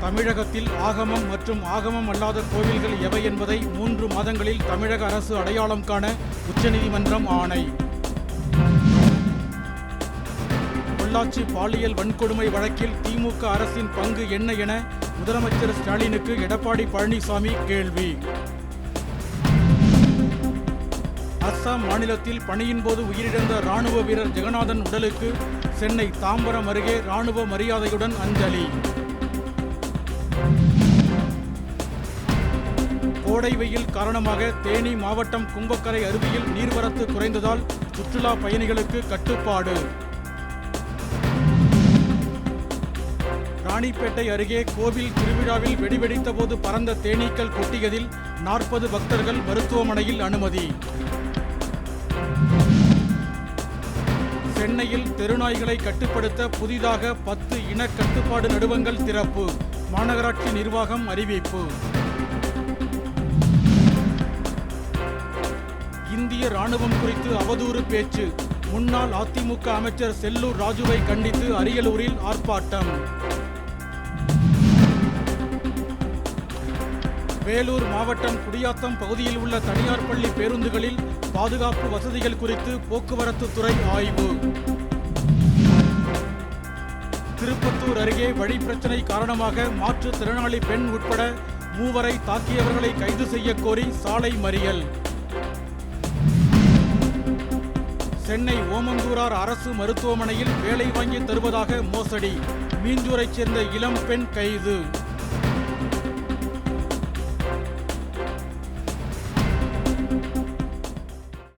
தமிழகத்தில் ஆகமம் மற்றும் ஆகமம் அல்லாத கோவில்கள் எவை என்பதை மூன்று மாதங்களில் தமிழக அரசு அடையாளம் காண உச்சநீதிமன்றம் ஆணை. பொள்ளாச்சி பாலியல் வன்கொடுமை வழக்கில் திமுக அரசின் பங்கு என்ன என முதலமைச்சர் ஸ்டாலினுக்கு எடப்பாடி பழனிசாமி கேள்வி. அஸ்ஸாம் மாநிலத்தில் பணியின் போது உயிரிழந்த ராணுவ வீரர் ஜெகநாதன் உடலுக்கு சென்னை தாம்பரம் அருகே ராணுவ மரியாதையுடன் அஞ்சலி. கோடை வெயில் காரணமாக தேனி மாவட்டம் கும்பக்கரை அருவியில் நீர்வரத்து குறைந்ததால் சுற்றுலா பயணிகளுக்கு கட்டுப்பாடு. ராணிப்பேட்டை அருகே கோவில் திருவிழாவில் வெடிவெடித்த போது பறந்த தேனீக்கள் கொட்டியதில் நாற்பது பக்தர்கள் மருத்துவமனையில் அனுமதி. சென்னையில் தெருநாய்களை கட்டுப்படுத்த புதிதாக பத்து இன கட்டுப்பாடு நடுவங்கள் திறப்பு. மாநகராட்சி நிர்வாகம் அறிவிப்பு. இந்திய ராணுவம் குறித்து அவதூறு பேச்சு. முன்னாள் அதிமுக அமைச்சர் செல்லூர் ராஜுவை கண்டித்து அரியலூரில் ஆர்ப்பாட்டம். வேலூர் மாவட்டம் குடியாத்தம் பகுதியில் உள்ள தனியார் பள்ளி பேருந்துகளில் பாதுகாப்பு வசதிகள் குறித்து போக்குவரத்து துறை ஆய்வு. திருப்பத்தூர் அருகே வழி பிரச்சினை காரணமாக மாற்றுத்திறனாளி பெண் உட்பட மூவரை தாக்கியவர்களை கைது செய்ய கோரி சாலை மறியல். சென்னை ஓமந்தூரார் அரசு மருத்துவமனையில் வேலை வாங்கி தருவதாக மோசடி. மீஞ்சூரைச் சேர்ந்த இளம் பெண் கைது.